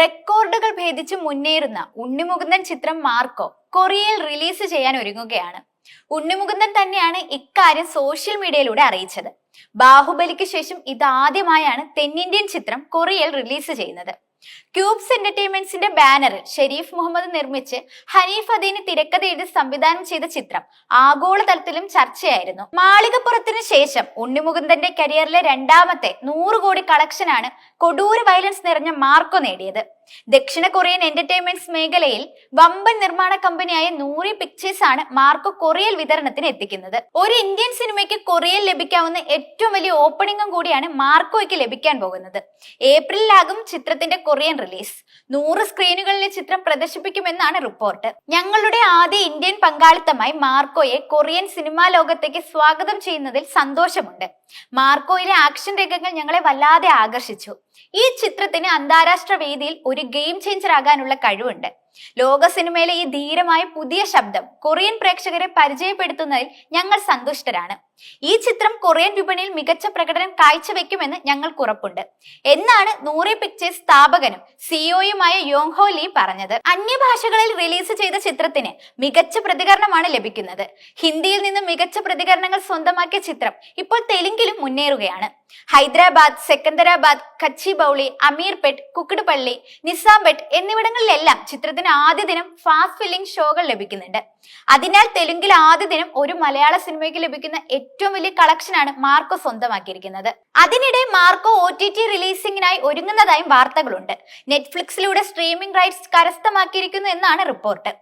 റെക്കോർഡുകൾ ഭേദിച്ച് മുന്നേറുന്ന ഉണ്ണിമുകുന്ദൻ ചിത്രം മാർക്കോ കൊറിയയിൽ റിലീസ് ചെയ്യാൻ ഒരുങ്ങുകയാണ്. ഉണ്ണിമുകുന്ദൻ തന്നെയാണ് ഇക്കാര്യം സോഷ്യൽ മീഡിയയിലൂടെ അറിയിച്ചത്. ബാഹുബലിക്ക് ശേഷം ഇതാദ്യമായാണ് തെന്നിന്ത്യൻ ചിത്രം കൊറിയയിൽ റിലീസ് ചെയ്യുന്നത്. ക്യൂബ്സ് എന്റർടൈൻമെന്റ്സിന്റെ ബാനറിൽ ഷെരീഫ് മുഹമ്മദ് നിർമ്മിച്ച് ഹനീഫ് അദീന് തിരക്കഥ എഴുതി സംവിധാനം ചെയ്ത ചിത്രം ആഗോളതലത്തിലും ചർച്ചയായിരുന്നു. മാളികപ്പുറത്തിന് ശേഷം ഉണ്ണിമുകുന്ദന്റെ കരിയറിലെ രണ്ടാമത്തെ നൂറ് കോടി കളക്ഷനാണ് കൊടൂര് വയലൻസ് നിറഞ്ഞ മാർക്കോ നേടിയത്. ദക്ഷിണ കൊറിയൻ എന്റർടൈൻമെന്റ്സ് മേഖലയിൽ വമ്പൻ നിർമ്മാണ കമ്പനിയായ നൂറി പിക്ചേഴ്സ് ആണ് മാർക്കോ കൊറിയൽ വിതരണത്തിന് എത്തിക്കുന്നത്. ഒരു ഇന്ത്യൻ സിനിമയ്ക്ക് കൊറിയയിൽ ലഭിക്കാവുന്ന ഏറ്റവും വലിയ ഓപ്പണിംഗും കൂടിയാണ് മാർക്കോയ്ക്ക് ലഭിക്കാൻ പോകുന്നത്. ഏപ്രിലിലാകും ചിത്രത്തിന്റെ കൊറിയൻ റിലീസ് നൂറ് സ്ക്രീനുകളിലെ ചിത്രം പ്രദർശിപ്പിക്കുമെന്നാണ് റിപ്പോർട്ട് ഞങ്ങളുടെ ആദ്യ ഇന്ത്യൻ പങ്കാളിത്തമായി മാർക്കോയെ കൊറിയൻ സിനിമാ ലോകത്തേക്ക് സ്വാഗതം ചെയ്യുന്നതിൽ സന്തോഷമുണ്ട്. മാർക്കോയിലെ ആക്ഷൻ രംഗങ്ങൾ ഞങ്ങളെ വല്ലാതെ ആകർഷിച്ചു. ഈ ചിത്രത്തിന് അന്താരാഷ്ട്ര വേദിയിൽ ഒരു ഗെയിം ചേഞ്ചർ ആകാനുള്ള കഴിവുണ്ട്. ലോക സിനിമയിലെ ഈ ധീരമായ പുതിയ ശബ്ദം കൊറിയൻ പ്രേക്ഷകരെ പരിചയപ്പെടുത്തുന്നതിൽ ഞങ്ങൾ സന്തുഷ്ടരാണ്. ഈ ചിത്രം കൊറിയൻ വിപണിയിൽ മികച്ച പ്രകടനം കാഴ്ചവെക്കുമെന്ന് ഞങ്ങൾക്ക് ഉറപ്പുണ്ട്. എന്നാണ് നൂറെ പിക്ചേഴ്സ് സ്ഥാപകനും സിഇഒയുമായ യോങ്ഹോ ലീ പറഞ്ഞത്. അന്യഭാഷകളിൽ റിലീസ് ചെയ്ത ചിത്രത്തിന് മികച്ച പ്രതികരണമാണ് ലഭിക്കുന്നത്. ഹിന്ദിയിൽ നിന്ന് മികച്ച പ്രതികരണങ്ങൾ സ്വന്തമാക്കിയ ചിത്രം ഇപ്പോൾ തെലുങ്കിലും മുന്നേറുകയാണ്. ഹൈദരാബാദ് സെക്കന്ദരാബാദ് കച്ചി ബൗളി അമീർപെട്ട് കുക്കിടുപള്ളി നിസാംബെട്ട് എന്നിവിടങ്ങളിലെല്ലാം ചിത്രത്തിന് ആദ്യ ദിനം ഫാസ്റ്റ് ഫില്ലിംഗ് ഷോകൾ ലഭിക്കുന്നുണ്ട്. അതിനാൽ തെലുങ്കിൽ ആദ്യ ദിനം ഒരു മലയാള സിനിമയ്ക്ക് ലഭിക്കുന്ന ഏറ്റവും വലിയ കളക്ഷനാണ് മാർക്കോ സ്വന്തമാക്കിയിരിക്കുന്നത്. അതിനിടെ മാർക്കോ ഒ ടി ടി റിലീസിംഗിനായി ഒരുങ്ങുന്നതായും വാർത്തകളുണ്ട്. നെറ്റ്ഫ്ലിക്സിലൂടെ സ്ട്രീമിംഗ് റൈറ്റ്സ് കരസ്ഥമാക്കിയിരിക്കുന്നു എന്നാണ് റിപ്പോർട്ട്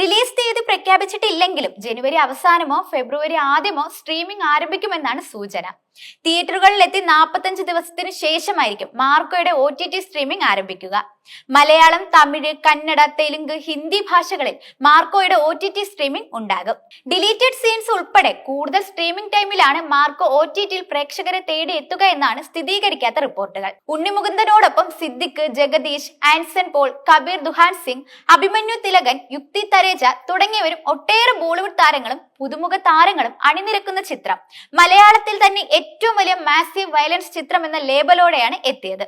റിലീസ് തീയതി പ്രഖ്യാപിച്ചിട്ടില്ലെങ്കിലും ജനുവരി അവസാനമോ ഫെബ്രുവരി ആദ്യമോ സ്ട്രീമിംഗ് ആരംഭിക്കുമെന്നാണ് സൂചന. തിയേറ്ററുകളിലെത്തി നാൽപ്പത്തഞ്ച് ദിവസത്തിന് ശേഷമായിരിക്കും മാർക്കോയുടെ ഒ ടി ടി സ്ട്രീമിംഗ് ആരംഭിക്കുക. മലയാളം തമിഴ് കന്നഡ തെലുങ്ക് ഹിന്ദി ഭാഷകളിൽ മാർക്കോയുടെ ഒ ടി ടി സ്ട്രീമിംഗ് ഉണ്ടാകും. ഡിലീറ്റഡ് സീൻസ് ഉൾപ്പെടെ കൂടുതൽ സ്ട്രീമിംഗ് ടൈമിലാണ് മാർക്കോ ഒ ടി ടിയിൽ പ്രേക്ഷകരെ തേടി എത്തുക എന്നാണ് സ്ഥിരീകരിക്കാത്ത റിപ്പോർട്ടുകൾ. ഉണ്ണിമുകുന്ദനോടൊപ്പം സിദ്ദിഖ് ജഗദീഷ് ആൻസൺ പോൾ കബീർ ദുഹാൻ സിംഗ് അഭിമന്യു തിലകൻ യുക്തി തരേജ തുടങ്ങിയവരും ഒട്ടേറെ ബോളിവുഡ് താരങ്ങളും പുതുമുഖ താരങ്ങളും അണിനിരക്കുന്ന ചിത്രം. മലയാളത്തിൽ തന്നെ ഏറ്റവും വലിയ മാസീവ് വയലൻസ് ചിത്രം എന്ന ലേബലോടെയാണ് എത്തിയത്.